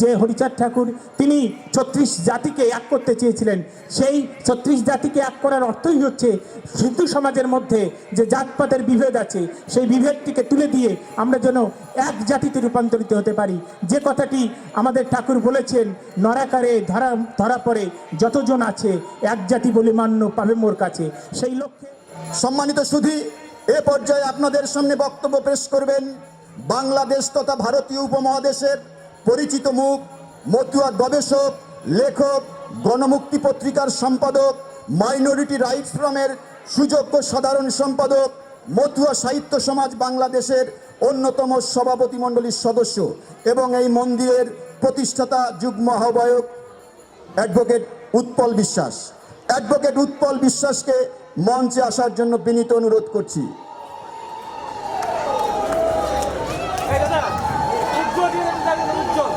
যে হরিচাঁদ ঠাকুর তিনি ছত্রিশ জাতিকে এক করতে চেয়েছিলেন, সেই ছত্রিশ জাতিকে এক করার অর্থই হচ্ছে হিন্দু সমাজের মধ্যে যে জাতপাতের বিভেদ আছে, সেই বিভেদটিকে তুলে দিয়ে আমরা যেন এক জাতিতে রূপান্তরিত হতে পারি। যে কথাটি আমাদের ঠাকুর বলেছেন, নরাকারে ধরা ধরা পড়ে যতজন আছে, এক জাতি বলে মান্য পাবে মোর কাছে। সেই লক্ষ্যে সম্মানিত সুধী, এ পর্যায়ে আপনাদের সামনে বক্তব্য পেশ করবেন বাংলাদেশ তথা ভারতীয় উপমহাদেশের পরিচিত মুখ, মতুয়া গবেষক, লেখক, গণমুক্তি পত্রিকার সম্পাদক, মাইনরিটি রাইটস ফ্রমের সুযোগ্য সাধারণ সম্পাদক, মতুয়া সাহিত্য সমাজ বাংলাদেশের অন্যতম সভাপতি মণ্ডলীর সদস্য এবং এই মন্দিরের প্রতিষ্ঠাতা যুগ্ম আহ্বায়ক অ্যাডভোকেট উৎপল বিশ্বাস। অ্যাডভোকেট উৎপল বিশ্বাসকে মঞ্চে আসার জন্য বিনীত অনুরোধ করছি এই দাদা উজ্জ্বল দিয়ে দেন দাদা উজ্জ্বল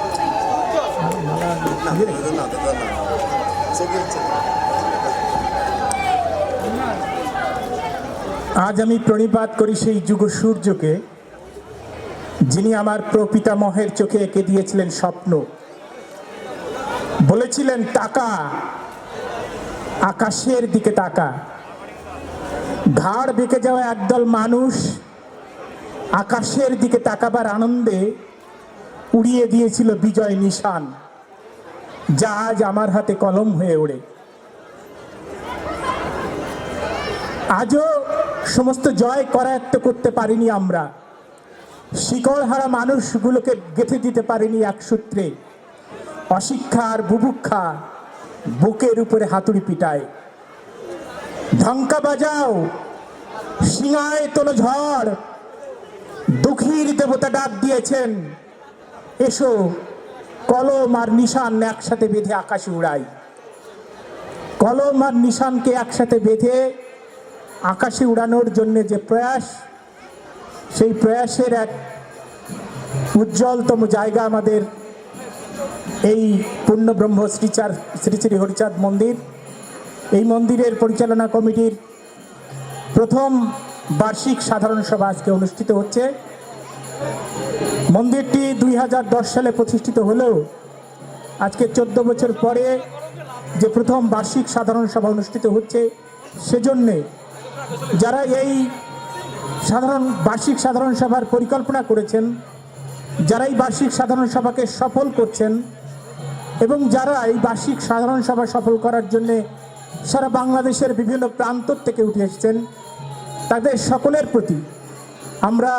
আজ আমি প্রণিপাত করি সেই যুগ সূর্যকে, যিনি আমার প্রপিতামহের চোখে এঁকে দিয়েছিলেন স্বপ্ন। বলেছিলেন, টাকা, আকাশের দিকে তাকা। ঘাড় বেঁকে যাওয়া একদল মানুষ আকাশের দিকে তাকাবার আনন্দে উড়িয়ে দিয়েছিল বিজয় নিশান। যা আজ আমার হাতে কলম হয়ে ওড়ে। আজও সমস্ত জয় করায়ত্ত করতে পারিনি আমরা। শিকড়হারা মানুষগুলোকে গেঁথে দিতে পারিনি এক সূত্রে। অশিক্ষা আর বুভুক্ষা বুকের উপরে হাতুড়ি পিটায়। ঢঙ্কা বাজাও, সিঙায় তোলো ঝড়, দুঃখীর দেবতা ডাক দিয়েছেন, এসো। কলম আর নিশান একসাথে বেঁধে আকাশে উড়াই। কলম আর নিশানকে একসাথে বেঁধে আকাশে উড়ানোর জন্য যে প্রয়াস, সেই প্রয়াসের এক উজ্জ্বলতম জায়গা আমাদের এই পূর্ণব্রহ্ম শ্রীচার শ্রী শ্রী হরিচাঁদ মন্দির। এই মন্দিরের পরিচালনা কমিটির প্রথম বার্ষিক সাধারণ সভা আজকে অনুষ্ঠিত হচ্ছে। মন্দিরটি দুই হাজার দশ সালে প্রতিষ্ঠিত হলেও আজকে চোদ্দ বছর পরে যে প্রথম বার্ষিক সাধারণ সভা অনুষ্ঠিত হচ্ছে, সেজন্যে যারা এই সাধারণ, বার্ষিক সাধারণ সভার পরিকল্পনা করেছেন যারা এই বার্ষিক সাধারণ সভাকে সফল করছেন এবং যারা এই বার্ষিক সাধারণ সভা সফল করার জন্যে সারা বাংলাদেশের বিভিন্ন প্রান্ত থেকে উঠে এসেছেন, তাদের সকলের প্রতি আমরা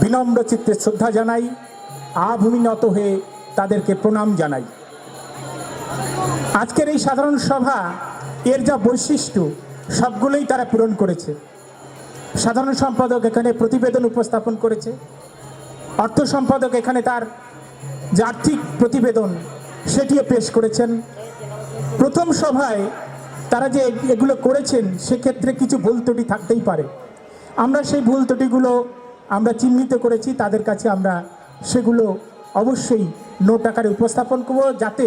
বিনম্র চিত্তে শ্রদ্ধা জানাই, আভূমিনত হয়ে তাদেরকে প্রণাম জানাই। আজকের এই সাধারণ সভা, এর যা বৈশিষ্ট্য, সবগুলোই তারা পূরণ করেছে। সাধারণ সম্পাদক এখানে প্রতিবেদন উপস্থাপন করেছে। অর্থ সম্পাদক এখানে তার যে আর্থিক প্রতিবেদন, সেটিও পেশ করেছেন। প্রথম সভায় তারা যে এগুলো করেছেন, সেক্ষেত্রে কিছু ভুল ত্রুটি থাকতেই পারে। আমরা সেই ভুল ত্রুটিগুলো আমরা চিহ্নিত করেছি, তাদের কাছে আমরা সেগুলো অবশ্যই নোট আকারে উপস্থাপন করব যাতে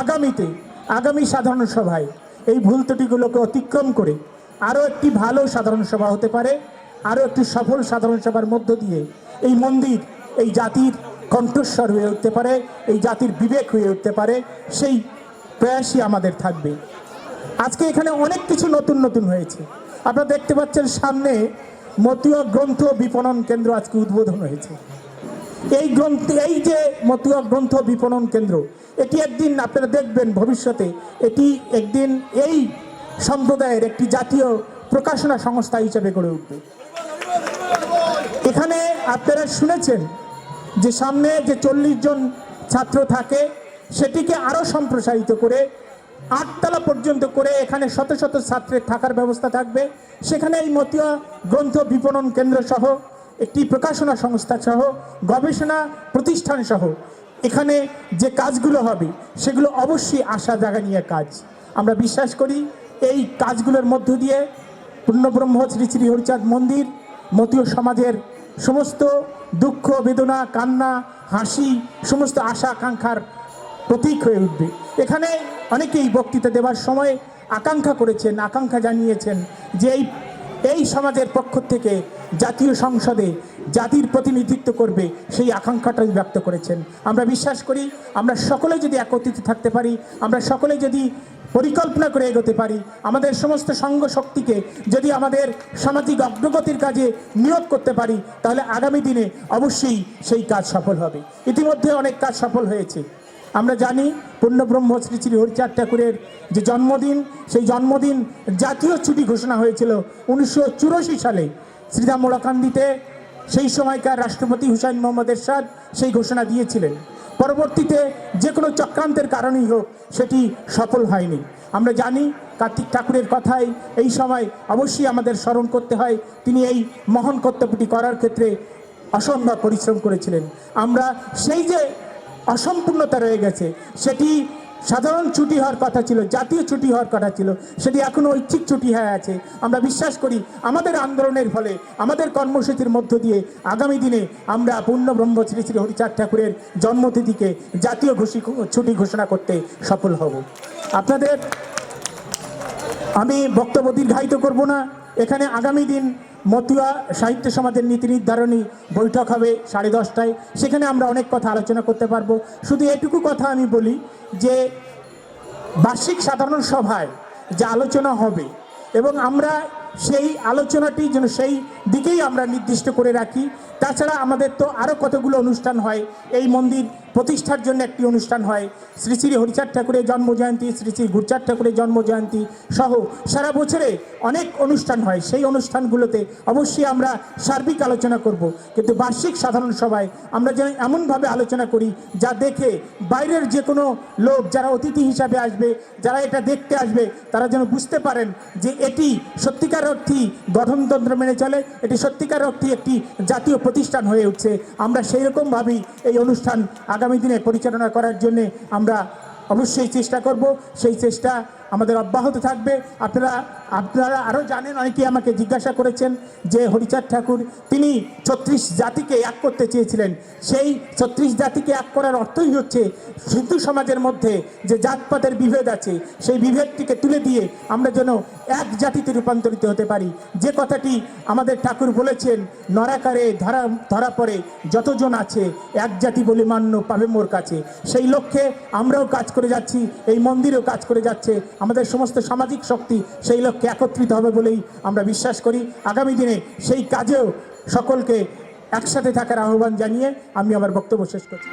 আগামীতে, আগামী সাধারণ সভায় এই ভুল ত্রুটিগুলোকে অতিক্রম করে আরও একটি ভালো সাধারণ সভা হতে পারে, আরও একটি সফল সাধারণ সভার মধ্য দিয়ে এই মন্দির, এই জাতির কণ্ঠস্বর হয়ে উঠতে পারে, এই জাতির বিবেক হয়ে উঠতে পারে, সেই প্রয়াসই আমাদের থাকবে। আজকে এখানে অনেক কিছু নতুন নতুন হয়েছে। আপনারা দেখতে পাচ্ছেন সামনে মতীয় গ্রন্থ বিপণন কেন্দ্র আজকে উদ্বোধন হয়েছে। এই গ্রন্থ, এই যে মতুয়া গ্রন্থ বিপণন কেন্দ্র, এটি একদিন আপনারা দেখবেন ভবিষ্যতে, এটি একদিন এই সম্প্রদায়ের একটি জাতীয় প্রকাশনা সংস্থা হিসেবে গড়ে উঠবে। এখানে আপনারা শুনেছেন যে সামনে যে চল্লিশ জন ছাত্র থাকে, সেটিকে আরও সম্প্রসারিত করে আটতলা পর্যন্ত করে এখানে শত শত ছাত্রের থাকার ব্যবস্থা থাকবে। সেখানে এই মতীয় গ্রন্থ বিপণন কেন্দ্র সহ, একটি প্রকাশনা সংস্থা সহ, গবেষণা প্রতিষ্ঠান সহ, এখানে যে কাজগুলো হবে, সেগুলো অবশ্যই আশা জাগা নিয়ে কাজ। আমরা বিশ্বাস করি, এই কাজগুলোর মধ্য দিয়ে পূর্ণব্রহ্ম শ্রী শ্রী হরিচাঁদ মন্দির, মতীয় সমাজের সমস্ত দুঃখ, বেদনা, কান্না, হাসি, সমস্ত আশা আকাঙ্ক্ষার প্রতীক হয়ে উঠবে। এখানে অনেকেই বক্তৃতা দেওয়ার সময় আকাঙ্ক্ষা করেছেন, আকাঙ্ক্ষা জানিয়েছেন যে এই এই সমাজের পক্ষ থেকে জাতীয় সংসদে জাতির প্রতিনিধিত্ব করবে সেই আকাঙ্ক্ষাটাই ব্যক্ত করেছেন। আমরা বিশ্বাস করি, আমরা সকলে যদি একত্রিত থাকতে পারি, আমরা সকলে যদি পরিকল্পনা করে এগোতে পারি, আমাদের সমস্ত সঙ্গ শক্তিকে যদি আমাদের সামাজিক অগ্রগতির কাজে নিয়োগ করতে পারি, তাহলে আগামী দিনে অবশ্যই সেই কাজ সফল হবে। ইতিমধ্যে অনেক কাজ সফল হয়েছে। আমরা জানি পূর্ণব্রহ্ম শ্রী শ্রী হরিচাঁদ ঠাকুরের যে জন্মদিন, সেই জন্মদিন জাতীয় ছুটি ঘোষণা হয়েছিল উনিশশো চুরাশি সালে। শ্রীরাম মোড়াকান্দিতে সেই সময়কার রাষ্ট্রপতি হুসাইন মোহাম্মদ এরশাদ সেই ঘোষণা দিয়েছিলেন। পরবর্তীতে যে কোনো চক্রান্তের কারণেই হোক সেটি সফল হয়নি। আমরা জানি কার্তিক ঠাকুরের কথাই এই সময় অবশ্যই আমাদের স্মরণ করতে হয়। তিনি এই মহান কর্তব্যটি করার ক্ষেত্রে অসম্ভব পরিশ্রম করেছিলেন। আমরা সেই যে অসম্পূর্ণতা রয়ে গেছে। সেটি সাধারণ ছুটি হওয়ার কথা ছিল, জাতীয় ছুটি হওয়ার কথা ছিল, সেটি এখনও ঐচ্ছিক ছুটি হয়ে আছে। আমরা বিশ্বাস করি, আমাদের আন্দোলনের ফলে, আমাদের কর্মসূচির মধ্য দিয়ে আগামী দিনে আমরা পূর্ণ ব্রহ্ম শ্রী শ্রী হরিচাঁদ ঠাকুরের জন্মতিথিকে জাতীয় ঘোষি ছুটি ঘোষণা করতে সফল হব। আপনাদের, আমি বক্তব্য দীর্ঘায়িত করব না। এখানে আগামী দিন মতুয়া সাহিত্য সমাজের নীতি নির্ধারণী বৈঠক হবে সাড়ে দশটায়। সেখানে আমরা অনেক কথা আলোচনা করতে পারব। শুধু এটুকু কথা আমি বলি যে বার্ষিক সাধারণ সভায় যে আলোচনা হবে এবং আমরা সেই আলোচনাটি যেন সেই দিকেই আমরা নির্দিষ্ট করে রাখি। তাছাড়া আমাদের তো আরও কতগুলো অনুষ্ঠান হয়, এই মন্দির প্রতিষ্ঠার জন্য একটি অনুষ্ঠান হয়। শ্রী শ্রী হরিচাঁদ ঠাকুরের জন্মজয়ন্তী, শ্রী শ্রী গুরচাঁদ ঠাকুরের জন্মজয়ন্তী সহ সারা বছরে অনেক অনুষ্ঠান হয়। সেই অনুষ্ঠানগুলোতে অবশ্যই আমরা সার্বিক আলোচনা করব। কিন্তু বার্ষিক সাধারণ সভায় আমরা যেন এমনভাবে আলোচনা করি, যা দেখে বাইরের যে কোনো লোক যারা অতিথি হিসাবে আসবে, যারা এটা দেখতে আসবে, তারা যেন বুঝতে পারেন যে এটি সত্যিকার অর্থেই গঠনতন্ত্র মেনে চলে, এটি সত্যিকার অর্থে একটি জাতীয় প্রতিষ্ঠান হয়ে উঠছে। আমরা সেই রকমভাবেই এই অনুষ্ঠান আগামী দিনে পরিচালনা করার জন্যে আমরা অবশ্যই চেষ্টা করব। সেই চেষ্টা আমাদের অব্যাহত থাকবে। আপনারা আপনারা আরও জানেন, অনেকেই আমাকে জিজ্ঞাসা করেছেন যে হরিচাঁদ ঠাকুর, তিনি ছত্রিশ জাতিকে এক করতে চেয়েছিলেন। সেই ছত্রিশ জাতিকে এক করার অর্থই হচ্ছে হিন্দু সমাজের মধ্যে যে জাতপাতের বিভেদ আছে, সেই বিভেদটিকে তুলে দিয়ে আমরা যেন এক জাতিতে রূপান্তরিত হতে পারি। যে কথাটি আমাদের ঠাকুর বলেছেন, নরাকারে ধরা ধরা পড়ে যতজন আছে, এক জাতি বলে মান্য পাবে মোর কাছে। সেই লক্ষ্যে আমরাও কাজ করে যাচ্ছি, এই মন্দিরেও কাজ করে যাচ্ছে আমাদের সমস্ত সামাজিক শক্তি সেই লক্ষ্যে একত্রিত হবে বলেই আমরা বিশ্বাস করি। আগামী দিনে সেই কাজেও সকলকে একসাথে থাকার আহ্বান জানিয়ে আমি আমার বক্তব্য শেষ করছি।